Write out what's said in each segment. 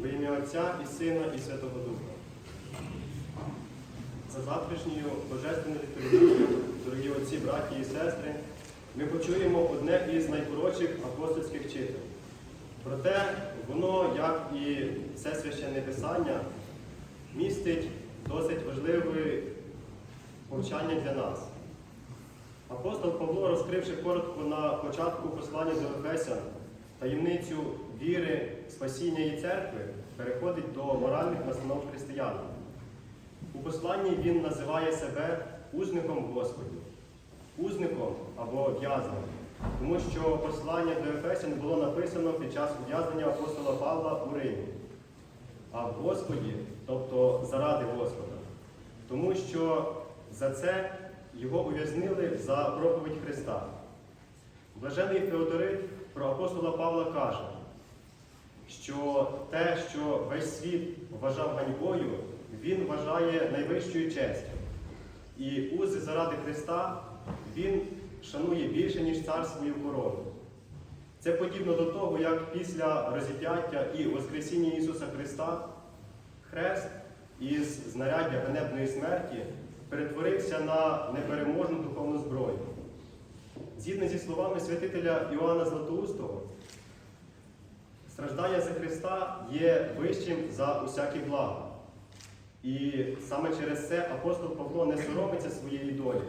Во ім'я Отця і Сина, і Святого Духа. За завтрашньою божественною літургією, дорогі отці, браті і сестри, ми почуємо одне із найкоротших апостольських читань. Проте воно, як і все священне писання, містить досить важливе повчання для нас. Апостол Павло, розкривши коротко на початку послання до Ефесян таємницю віри, спасіння і церкви, переходить до моральних настанов християн. У посланні він називає себе узником Господі, узником або в'язнем, тому що послання до Ефесян було написано під час ув'язнення апостола Павла у Римі. А в Господі, тобто заради Господа, тому що за це його ув'язнили за проповідь Христа. Блажений Феодорит про апостола Павла каже, що те, що весь світ вважав ганьбою, він вважає найвищою честю. І узи заради Христа він шанує більше, ніж цар свою корону. Це подібно до того, як після розіп'яття і Воскресіння Ісуса Христа хрест із знаряддя ганебної смерті перетворився на непереможну духовну зброю. Згідно зі словами святителя Іоанна Златоустого, страждання за Христа є вищим за усякі блага. І саме через це апостол Павло не соромиться своєї долі,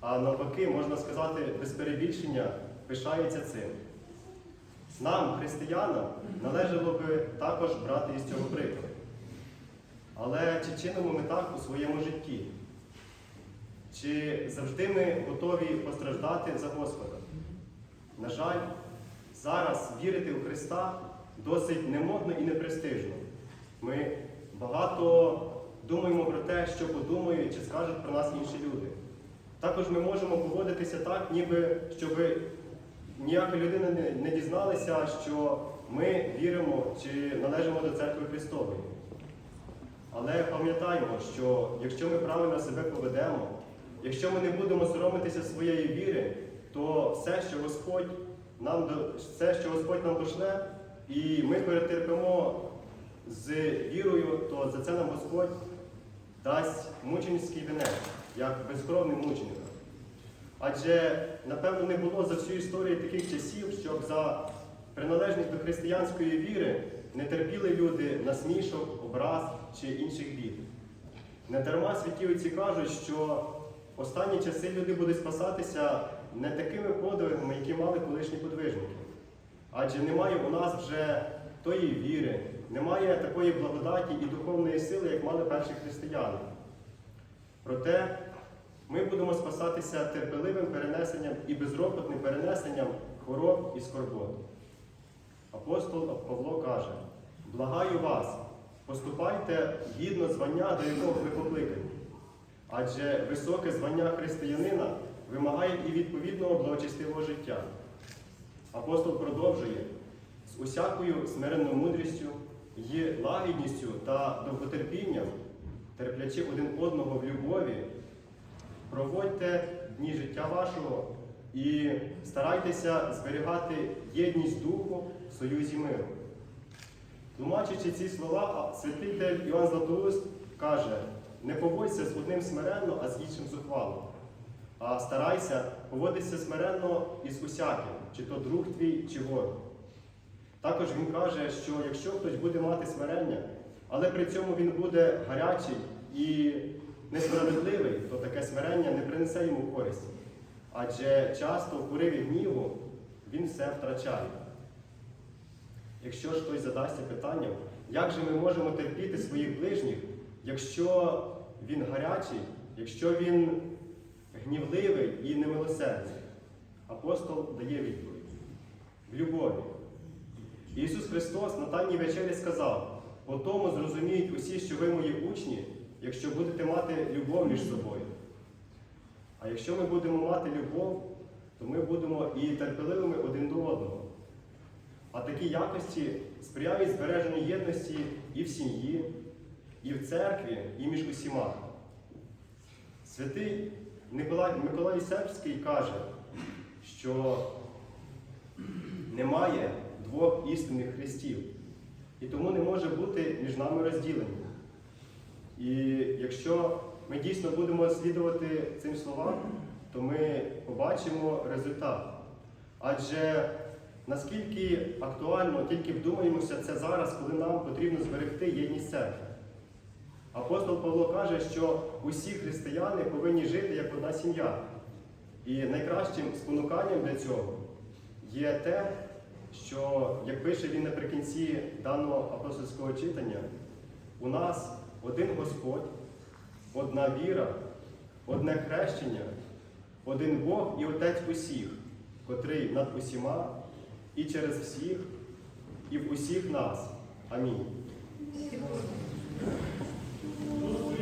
а навпаки, можна сказати, без перебільшення пишається цим. Нам, християнам, належало би також брати із цього прикладу. Але чи чинимо ми так у своєму житті? Чи завжди ми готові постраждати за Господа? На жаль, зараз вірити у Христа досить немодно і непрестижно. Ми багато думаємо про те, що подумають чи скажуть про нас інші люди. Також ми можемо поводитися так, ніби щоб ніяка людина не, дізналася, що ми віримо чи належимо до церкви Христової. Але пам'ятаємо, що якщо ми правильно себе поведемо, якщо ми не будемо соромитися своєї віри, то все, що Господь нам все, що Господь нам пошле, і ми перетерпимо з вірою, то за це нам Господь дасть мученицький вінець, як безкровний мученик. Адже, напевно, не було за всю історію таких часів, щоб за приналежність до християнської віри не терпіли люди насмішок, образ чи інших бід. Не дарма святі отці кажуть, що останні часи люди будуть спасатися не такими подвигами, які мали колишні подвижники. Адже немає у нас вже тої віри, немає такої благодаті і духовної сили, як мали перші християни. Проте ми будемо спасатися терпеливим перенесенням і безропотним перенесенням хвороб і скорбот. Апостол Павло каже: благаю вас, поступайте гідно звання, до якого ви покликані. Адже високе звання християнина вимагає і відповідного благочестивого життя. Апостол продовжує з усякою смиренною мудрістю і лагідністю та довготерпінням, терплячи один одного в любові, проводьте дні життя вашого і старайтеся зберігати єдність духу в союзі миру. Тлумачачи ці слова, святитель Іоанн Златоуст каже, не поводься з одним смиренно, а з іншим зухвало. А старайся поводитися смиренно із усяким, чи то друг твій, чи ворог. Також він каже, що якщо хтось буде мати смирення, але при цьому він буде гарячий і несправедливий, то таке смирення не принесе йому користі. Адже часто в пориві гніву він все втрачає. Якщо ж хтось задасться питанням, як же ми можемо терпіти своїх ближніх, якщо він гарячий, якщо він і немилосердний, апостол дає відповідь в любові. Ісус Христос на Тайній вечері сказав: по тому зрозуміють усі, що ви мої учні, якщо будете мати любов між собою. А якщо ми будемо мати любов, то ми будемо і терпеливими один до одного. А такі якості сприяють збереженню єдності і в сім'ї, і в церкві, і між усіма. Святий Миколай, Миколай Сербський каже, що немає двох істинних христів. і тому не може бути між нами розділення. І якщо ми дійсно будемо слідувати цим словам, то ми побачимо результат. Адже наскільки актуально, тільки вдумаємося це зараз, коли нам потрібно зберегти єдність церкви. Апостол Павло каже, що усі християни повинні жити як одна сім'я. І найкращим спонуканням для цього є те, що, як пише він наприкінці даного апостольського читання, у нас один Господь, одна віра, одне хрещення, один Бог і Отець усіх, котрий над усіма і через всіх, і в усіх нас. Амінь. Thank you.